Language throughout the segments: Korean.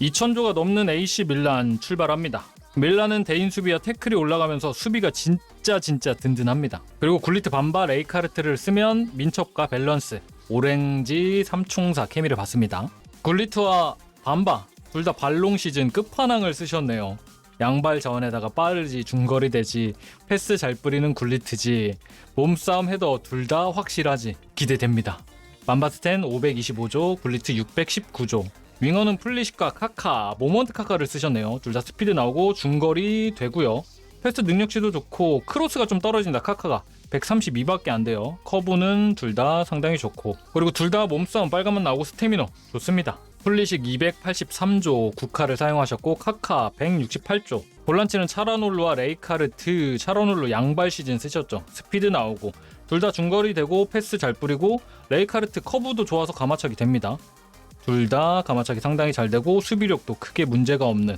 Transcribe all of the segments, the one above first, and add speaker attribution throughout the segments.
Speaker 1: 2,000조가 넘는 AC 밀란 출발합니다. 밀란은 대인 수비와 태클이 올라가면서 수비가 진짜 진짜 든든합니다. 그리고 굴리트 반바 레이카르트를 쓰면 민첩과 밸런스, 오렌지 삼총사 케미를 받습니다. 굴리트와 반바 둘 다 발롱 시즌 끝판왕을 쓰셨네요. 양발 자원에다가 빠르지 중거리 되지 패스 잘 뿌리는 굴리트지 몸싸움 헤더 둘다 확실하지 기대됩니다. 반바스텐 525조, 굴리트 619조. 윙어는 플리식과 카카, 모먼트 카카를 쓰셨네요. 둘 다 스피드 나오고 중거리 되고요. 패스 능력치도 좋고 크로스가 좀 떨어진다 카카가 132밖에 안 돼요. 커브는 둘 다 상당히 좋고 그리고 둘 다 몸싸움 빨간만 나오고 스태미너 좋습니다. 플리식 283조 국카를 사용하셨고 카카 168조 볼란치는 차라놀루와 레이카르트 차라놀루 양발 시즌 쓰셨죠. 스피드 나오고 둘 다 중거리 되고 패스 잘 뿌리고 레이카르트 커브도 좋아서 가마차기 됩니다. 둘 다 가마차기 상당히 잘 되고 수비력도 크게 문제가 없는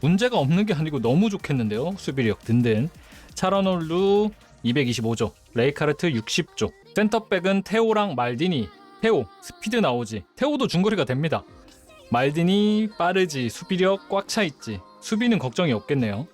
Speaker 1: 문제가 없는 게 아니고 너무 좋겠는데요. 수비력 든든. 차라놀루 225조, 레이카르트 60조. 센터백은 테오랑 말디니. 테오 스피드 나오지. 테오도 중거리가 됩니다. 말디니 빠르지. 수비력 꽉 차 있지. 수비는 걱정이 없겠네요.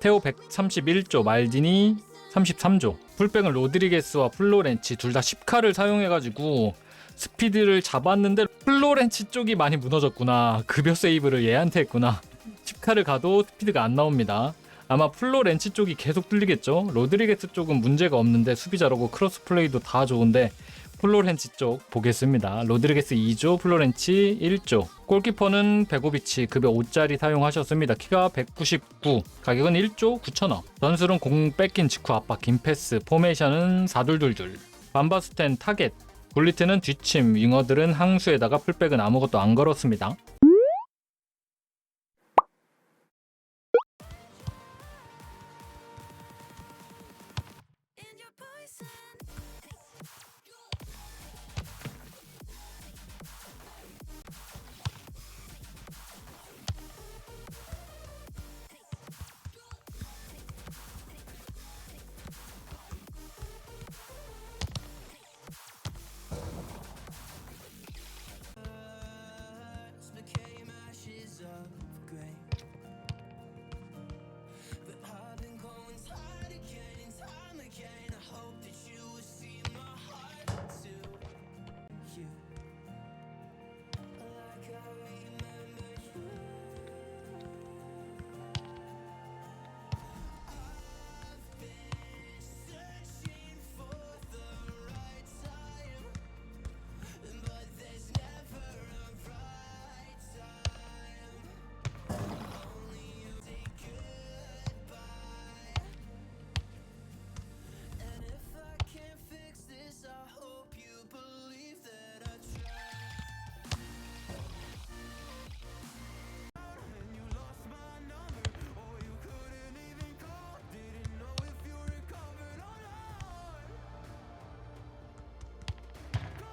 Speaker 1: 테오 131조, 말디니 33조. 풀백은 로드리게스와 플로렌치 둘 다 10카를 사용해가지고 스피드를 잡았는데 플로렌치 쪽이 많이 무너졌구나. 급여 세이브를 얘한테 했구나. 10카를 가도 스피드가 안 나옵니다. 아마 플로렌치 쪽이 계속 뚫리겠죠. 로드리게스 쪽은 문제가 없는데 수비 잘하고 크로스 플레이도 다 좋은데 플로렌치 쪽 보겠습니다. 로드리게스 2조, 플로렌치 1조. 골키퍼는 베고비치 급여 5짜리 사용하셨습니다. 키가 199, 가격은 1조 9천원. 전술은 공 뺏긴 직후 압박, 긴 패스, 포메이션은 4둘둘둘. 반바스텐 타겟, 굴리트는 뒷침, 윙어들은 항수에다가 풀백은 아무것도 안 걸었습니다.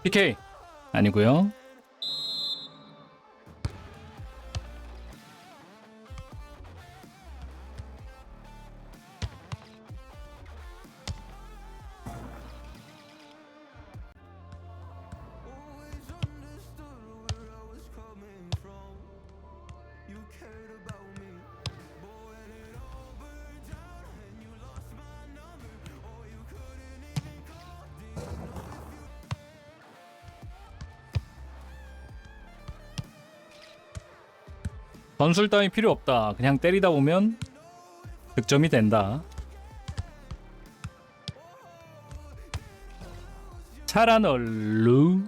Speaker 1: PK 아니고요. 전술 따위 필요 없다. 그냥 때리다 보면 득점이 된다. 차라널루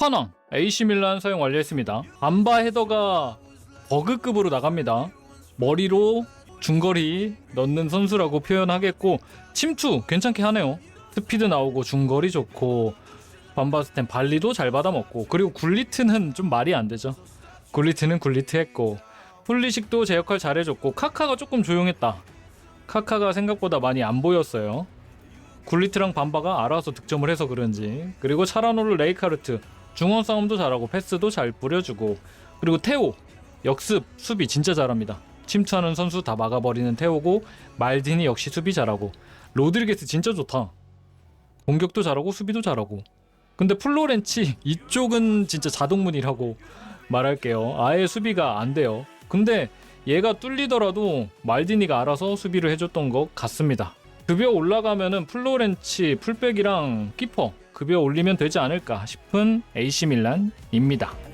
Speaker 1: 끝판왕 AC 밀란 사용 완료했습니다. 반바 헤더가 버그급으로 나갑니다. 머리로 중거리 넣는 선수라고 표현하겠고 침투 괜찮게 하네요. 스피드 나오고 중거리 좋고 반바스텐 발리도 잘 받아먹고 그리고 굴리트는 좀 말이 안 되죠. 굴리트는 굴리트 했고 풀리식도 제 역할 잘해줬고 카카가 조금 조용했다. 카카가 생각보다 많이 안 보였어요. 굴리트랑 반바가 알아서 득점을 해서 그런지 그리고 차라노르 레이카르트 중원 싸움도 잘하고 패스도 잘 뿌려주고 그리고 테오 역습 수비 진짜 잘합니다. 침투하는 선수 다 막아버리는 테오고 말디니 역시 수비 잘하고 로드리게스 진짜 좋다. 공격도 잘하고 수비도 잘하고 근데 플로렌치 이쪽은 진짜 자동문이라고 말할게요. 아예 수비가 안 돼요. 근데 얘가 뚫리더라도 말디니가 알아서 수비를 해줬던 것 같습니다. 급여 올라가면은 플로렌치 풀백이랑 키퍼 급여 올리면 되지 않을까 싶은 AC 밀란입니다.